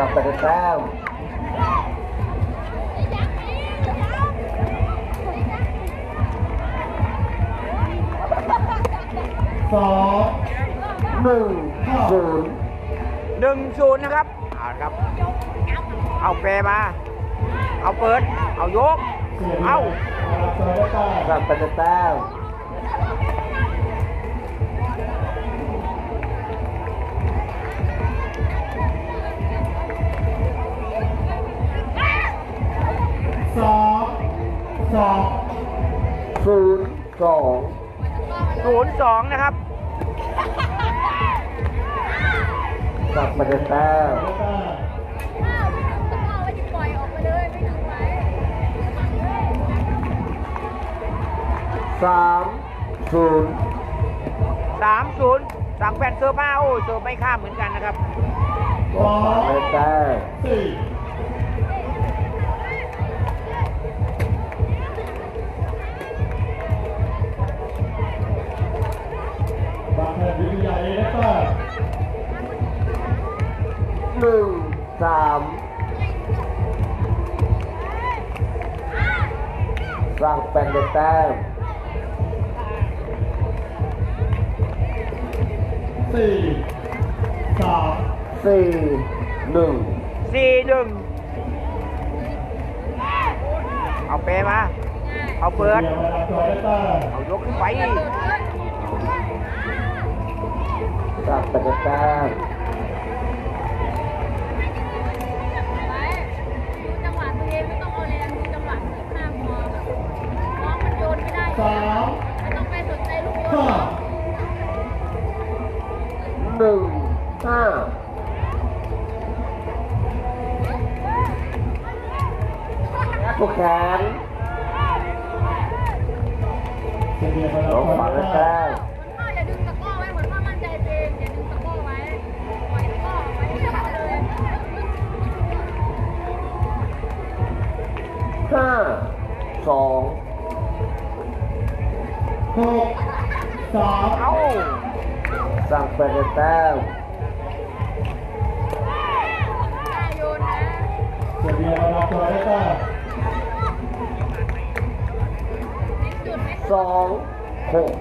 กลับไปได้แต้มสองหนึ่งศูนย์หนึ่งศูนย์นะครับเอาละครับ เอาเปรมา เอาเปิด เอายกเสียเอารับจอยได้แต้มกลับไปได้แต้ม สองศูนย์สองศูนย์สองนะครับกลับไปได้แต้มได้แต้มสามศูนย์สามศูนย์สั่งแฟนเซอร์มาโอ้ยเซอร์ไม่ข้ามเหมือนกันนะครับสองแต้มสี่ สร้างเป็นได้แต้มสี่สามสี่หนึ่งสี่หนึ่งเอาเปรมา เอาเปิดเสียเวลาจอยได้แต้มเอายกขึ้นไป กลับไปได้ สียเวลาลงจอฝังยได้ได้แต้แต้มมมันก็อย่าดึงตะกร้อไว้เหมือนว่ามั่นใจตัวเองอย่าดึงตะกร้อไว้ปล่อยตะกร้อไว้ให้เขาเลยห้าสองหกสามเอาสร้างเป็นได้แต้มกล้าโยนนะ เสียเวลาจอยได้แสองหก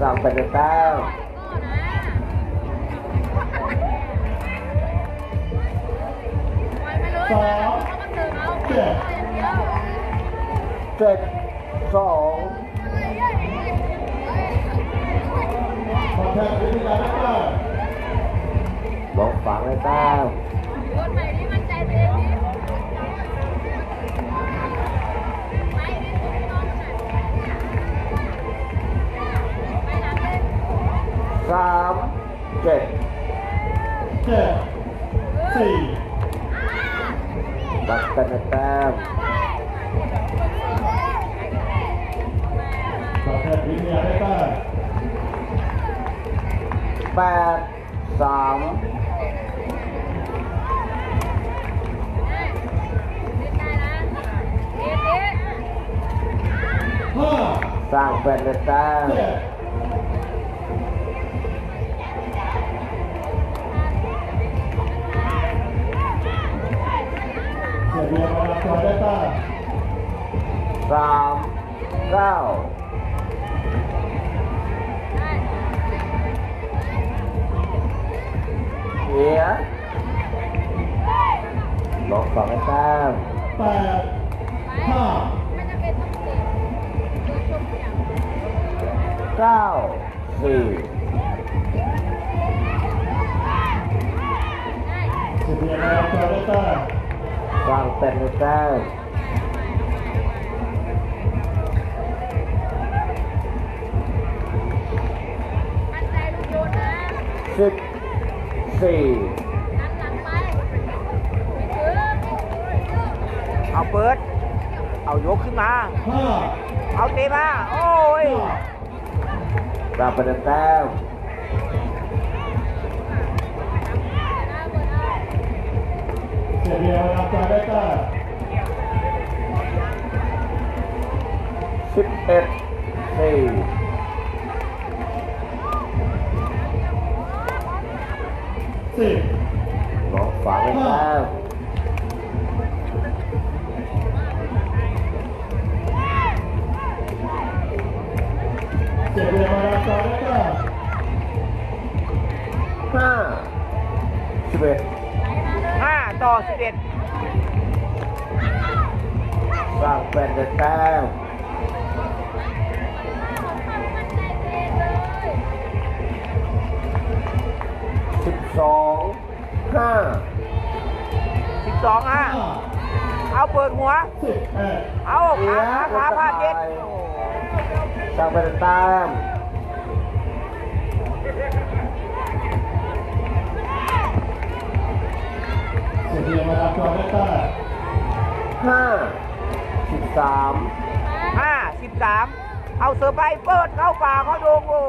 สางเป็นได้แต้มก็นะปล่อยไปเลยเขาก็เติมเอาก็องเดียวเจ็ดสองบางแผ่นดินใหญ่ได้แต้มลงฝังได้แต้มโยนใหม่ดิมั่นใจตัวเอง สามเจ็ดเจ็ดสี่ตัดเป็นได้แต้มบางแผ่นดินใหญ่ได้แต้มแปดสามห้าสร้างเป็นได้แต้ม สามเก้าเสียลงฝังได้แต้มแปดห้าเก้าสี่เสียเวลาจอยได้แต้มสร้างเป็นได้แต้มสิบสี่เอาเปิด เอายกขึ้นมาห้าเอาเตะมา โอ้ยสร้างเป็นได้แต้มเสียเวลาจอยได้แต้มสิบเอ็ดสี่สิบน้องฝังในแต้มเสียเรียมาราจอได้แต้มห้าสิบเอ็ด ต่อสิบเอ็ดสร้างเป็นในแต้มสิบสองห้าสิบสองห้าห้าเอาเปิดหัวสิบแปดเอาขาขาขาพาดเด็ดสร้างเป็นในแต้ม เสียเรียมาราจอได้แต้มห้าสิบสามห้าสิบสามเอาเสือไปเปิดเข้าป่าเขาโดงโอ้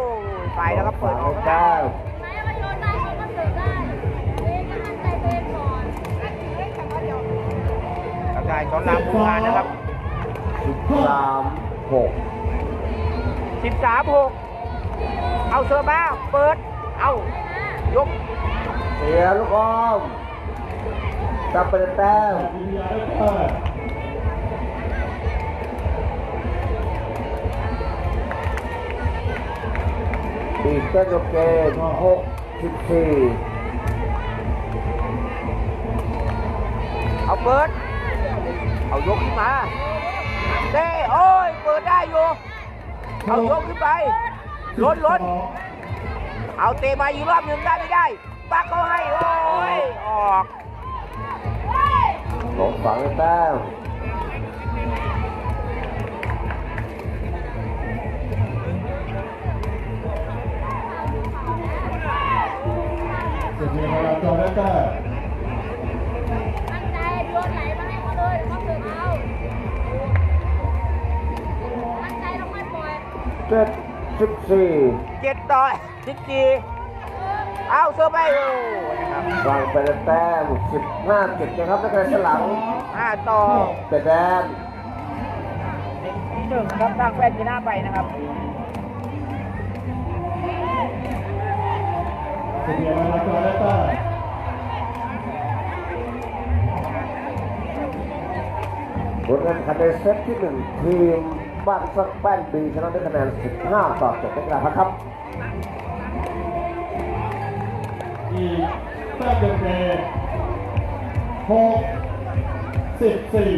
ยไปแล้วก็เปิดอในอกมาแต้มไหนมันโยนได้เขาก็เสิร์ฟได้เองก็มั่นใจตัวเองก่อนถ้าถึงเล่นแต่ว่าเดี๋ยวกระจายสอนรามบูงานนะครับสิบสามหกสิบสามหกเอาเสือมาเปิด เอายกเสียลูกอม สร้างเปิดแต้มอีกเส้นเกมหกสิบสี่เอาเปิด เอายกขึ้นมาเด้โอ้ย เปิดได้อยู่ เอายกขึ้นไปล้นล้นเอาเตะมาอีกรอบหนึ่งได้ไม่ได้ปักเขาให้ โอ้ย ออก หลงฝังในแต้มเสียเรียมาราจอได้แต้มมั่นใจโยนไหลมาให้เขาเลยเขาเสิร์ฟเอามั่นใจแล้วค่อยปล่อยเจ็ดสิบสี่เจ็ดต่อสิบสี่เอาเสือไปโอ้ยนะครับวางไปในแต้มสิบห้าเจ็ดนะครับนักเรียนฉลังห้าต่อแต่แดนหนึ่งครับตั้งแฟนชนะไปนะครับเสียเรียมาราจอได้แต้มผลการแข่งขันในเซตที่หนึ่งทีมบ้านสักแป้นบีชนะด้วยคะแนน 15 ต่อ7นะครับครับ อีแต้มเดิมเกมหกสิบสี่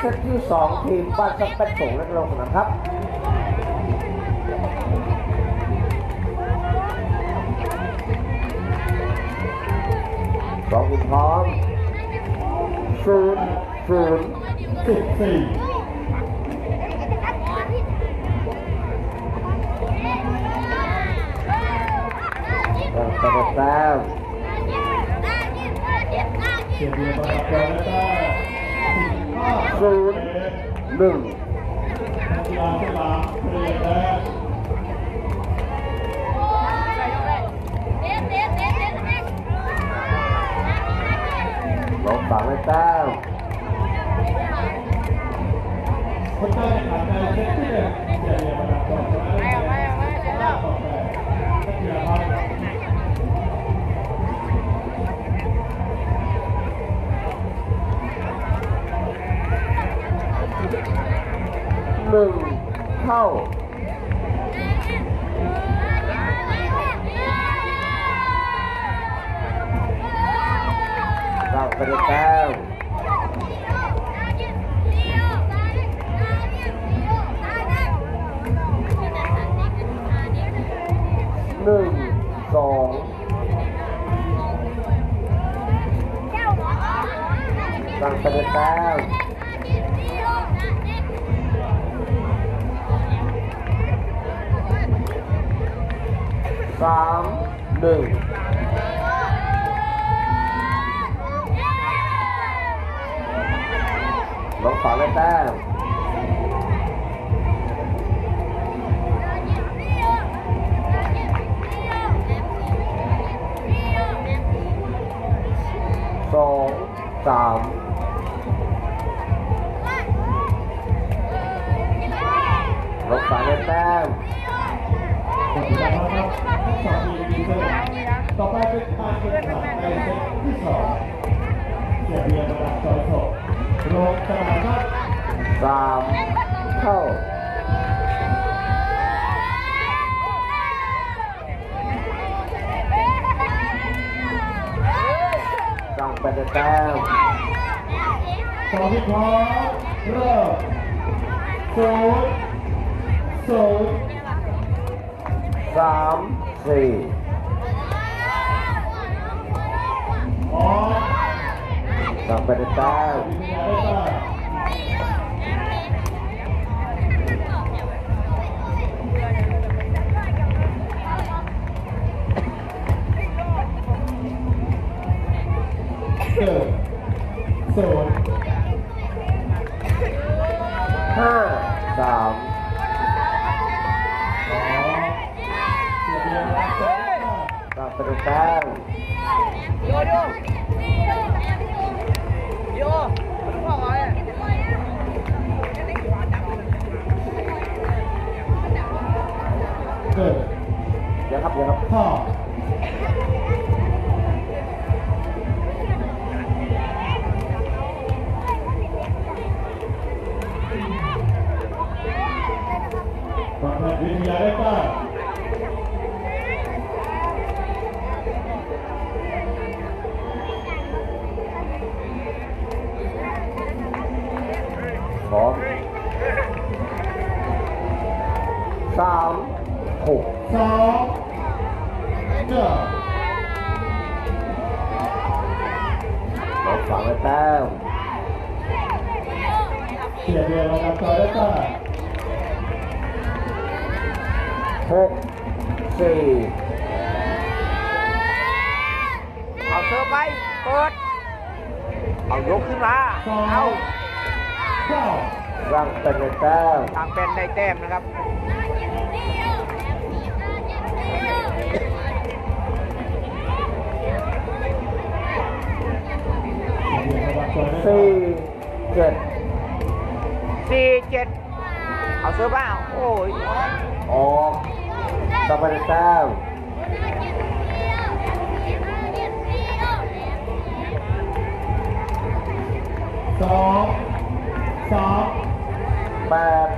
เซตที่ 2 ทีมบ้านสักแป้นส่งและลงสนามครับสองทีมพร้อมศูนย์ศูนย์สิบสี่ยังเป็นแต้มเสียเรียบร้อยแล้วได้แต้มสิบ ศูนย์หนึ่ง เราเป็นแต้มหนึ่งสองตั้งเป็นแต้มหนึ่ง น้องฝางได้แต้มสองสามน้องฝางได้แต้มต่อไปเป็นการแข่งขันในเซตที่สองเสียเบียร์ระดับจอยสดโรงสนามครับสามเข้าจ้องไปได้แต้มสองที่พร้อมเริ่มศูนย์ศูนย์สามสี่ จ้องไปได้แต้มวิทยาได้แต้มเกิดศูนย์ เสียเบียร์ระดับต่อได้แต้มหกสี่เอาเธอไปเปิดเอายกขึ้นมา เอาเก้าร่างเป็นได้แต้มทางเป็นได้แต้มนะครับสี่เจ็ด สี่เจ็ดเอาเสื้อผ้าโอ้ยออกจ้องไปได้แต้มสองสามแปด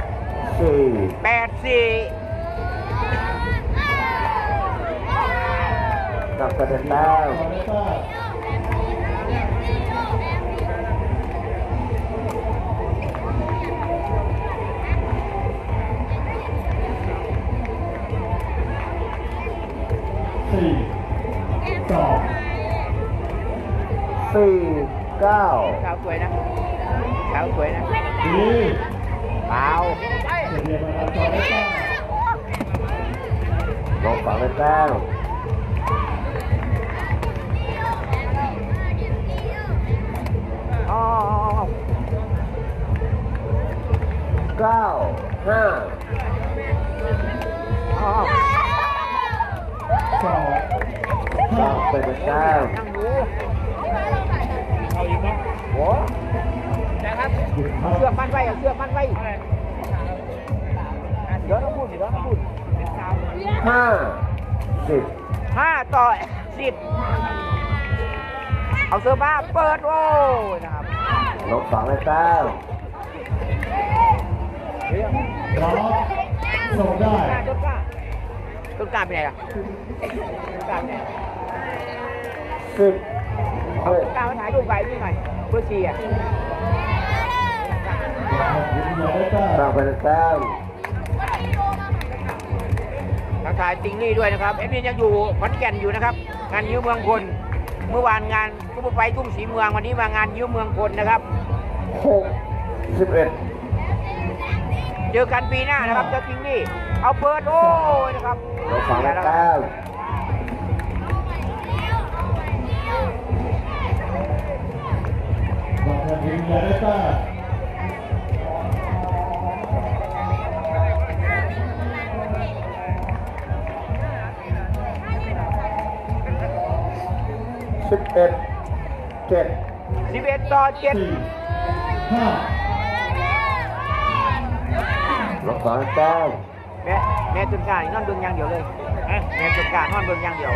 สี่แปดสี่จ้องไปได้แต้มต่อได้แต้ม สองสี่เก้าเช้าสวยนะเช้าสวยนะดีเปล่าเสียเบียร์ระดับต่อได้แต้มน้องฝังได้แต้มอ๋อเก้าห้าอ๋อสอง จ้ห้าองไปได้แต้มนั่งดูเอาอีกไหมโอ้นะครับเอาเสื้อมัดไว้เอาเสื้อมัดไว้เดี๋ยวต้องพูดเดี๋ยวต้องพูดห้าสิบห้าต่อสิบเอาเสื้อผ้าเปิดโอ้ยนะครับน้องฝังได้แต้มพร้อมส่งได้ต้นกล้าต้นกล้าไปไหนล่ะต้นกล้าไปไหน สิบหเอากต้นกล้ามาถ่ายรูปไว้นี่หน่อยเพื่อเชียร์วิทยาได้แต้มจ้องไปได้แต้มทักทายติงลี่ด้วยนะครับเอ็มนี่ยังอยู่ขอนแก่นอยู่นะครับ งานยิ้วเมืองพลเมื่อวานงานทุ่มไฟทุ่มสีเมืองวันนี้มางานยิ้วเมืองพลนะครับหกสิบเอ็ดเจอกันปีหน้านะครับเจ้าติงลี่เอาเปิดโอ้ยนะครับน้องฝังได้แต้ม ทีมอย่าได้แต้มสิบเอ็ดเจ็ด11ต่อ7สี่ห้าลงสองแต้มแม่แม่ตุนการนอนเบิ่งอย่างเดียวเลยแม่ตุนการนอนเบิ่งอย่างเดียว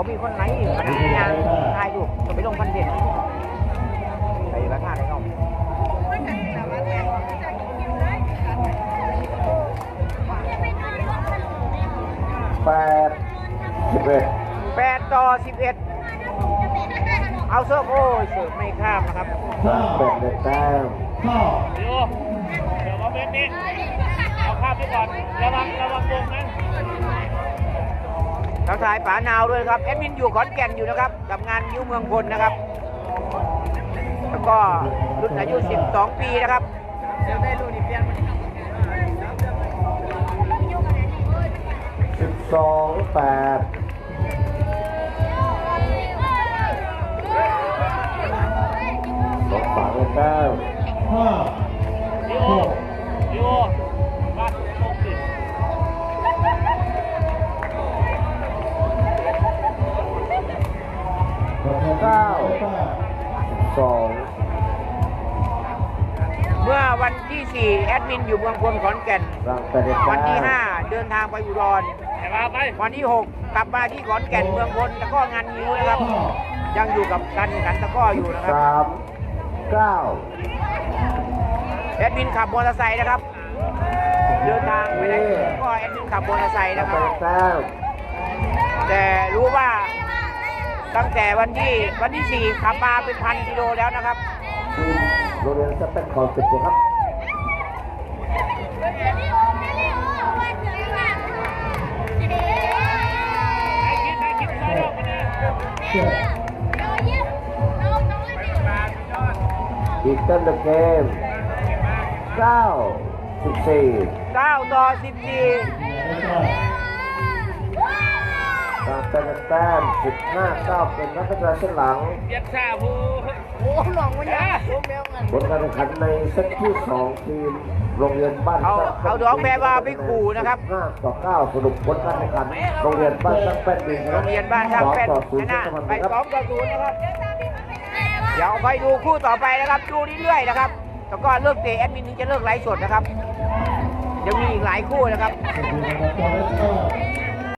ผมมีคนไหนอยู่นาดนี้ยังถ่ายรูปจะไปลงคอนเทนต์ใส่ราคาอะไรเนาะแปดสิบเอ็ด8ต่อ11เอาเสิร์ฟโอ้ยเสิร์ฟไม่ข้ามนะครับแปดในแต้มเดี๋ยวเดี๋ยวมาเบนนี้เอาภาพไปก่อนระวังระวังวงนั้น ทักทายป๋านาวด้วยครับแอดมินอยู่ขอนแก่นอยู่นะครับกับงานยิ้วเมืองพลนะครับ แล้วก็รุ่นอายุ 12 ปีนะครับสิบสองแปดลงสามในแต้มห้า วันที่ 4 แอดมินอยู่เมืองพลขอนแก่นรังแปดในวันแต้ที่ม5เดินทางไปอุดรแต่มาไปวันที่ 6 กลับมาที่ขอนแก่นเมืองพลแล้วก็งานยิ้วนะครับ ยังอยู่กับการแข่งขันตะกร้ออยู่นะครับสามเก้าแอดมินขับมอเตอร์ไซค์นะครับ เดินทางไปไหนก็แอดมินขับมอเตอร์ไซค์รันะงคแปรับดในแต้มแต่รู้ว่าตั้งแต่วันที่วันที่ 4 ขับมาเป็นพันกิโลแล้วนะครับทีมโรงเรียนสเปนคอนสิบครับ อีกเต้นเดอะเกมเก้าสิบสี่เก้าต่อสิบสี่ต้มรังแปดในแต้มสิบห้าเก้าเป็นนักกีฬาเส้นหลังเย็บซาผู้ โอ้หลงมันยาผลการแข่งขันในเซตที่สองทีมโรงเรียนบ้านเอาซักเอาดอกแบวาไปขู่นะครับห้าต่อเก้าสรุปผลการแข่งขันโรงเรียนบ้านซักแป้นดินชโรงเรียนบ้านช่างแป้นสองต่อศูชนย์นะเช่นไปกันสคอรังต่อศูนย์นะครับเดี๋ยวไปดูคู่ต่อไปนะครับดูเรื่อยๆนะครับแล้วก็เลิกเตะแอดมินถึงจะเลิกไลฟ์สดนะครับยังมีอีกหลายคู่นะครับ